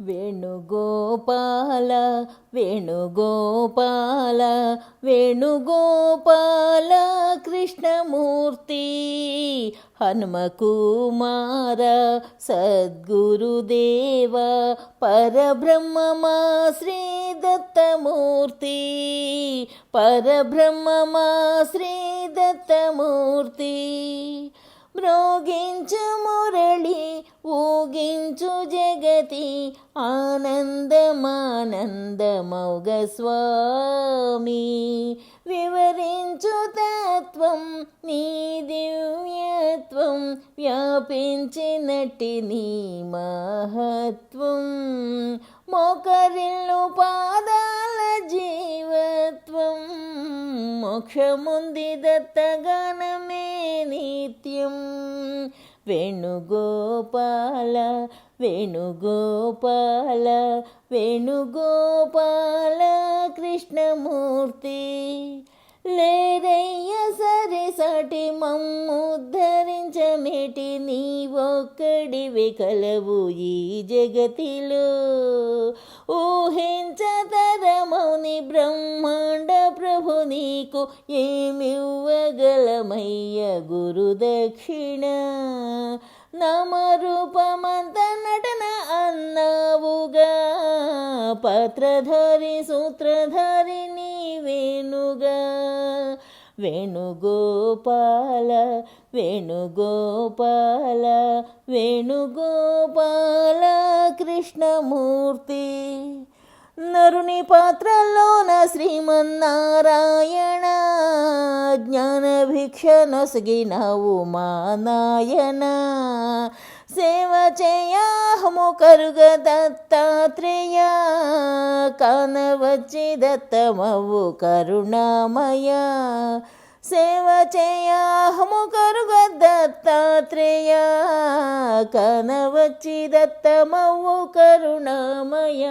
వేణుగోపాల వేణుగోపాల వేణుగోపాల కృష్ణమూర్తి హనుమకుమార సద్గురుదేవ పరబ్రహ్మమా శ్రీ దత్తమూర్తి పరబ్రహ్మమా శ్రీ దత్తమూర్తి. మ్రోగించు మురళి ఊగించు జగతి ఆనందమానందమౌగ స్వామి. వివరించు తత్వం నీ దివ్యత్వం వ్యాపించినట్టి నీ మహత్వం. మోకరిల్లు పాదాల జీవత్వం మోక్షముంది దత్తగాన వేణుగోపాల వేణుగోపాల వేణుగోపాల కృష్ణమూర్తి. లేరయ్య సరి సటి మమ్ముద్ధరించమేటి నీ ఒక్కడివి కలవు ఈ జగతిలో. నీకు ఏమివ్వగలమయ్య గురుదక్షిణ? నమరూపమంత నటన అన్నావుగా. పత్రధారి సూత్రధారి నీవేనుగా. వేణుగోపాల వేణుగోపాల వేణుగోపాల కృష్ణమూర్తి. నరుని పాత్ర శ్రీమన్నారాయణ. జ్ఞాన భిక్ష నొసగినవు మా నాయన సేవ చేయహము కరుగ దత్తాత్రేయ. కానవచ్చి దత్తమవు కరుణామయ. సేవ చేయహము కరుగ దత్తాత్రేయ. కానవచ్చి దత్తమవు కరుణామయ.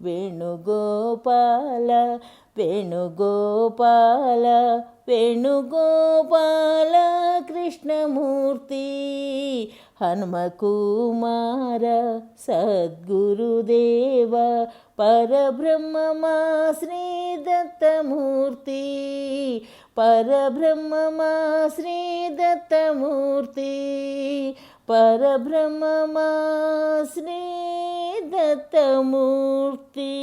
వేణుగోపాల వేణుగోపాల వేణుగోపాల కృష్ణమూర్తి హనుమకుమార సద్గురుదేవ పరబ్రహ్మమా శ్రీ దత్తమూర్తి పరబ్రహ్మమా శ్రీ దత్తమూర్తి పరబ్రహ్మమా శ్రీ దత్తమూర్తి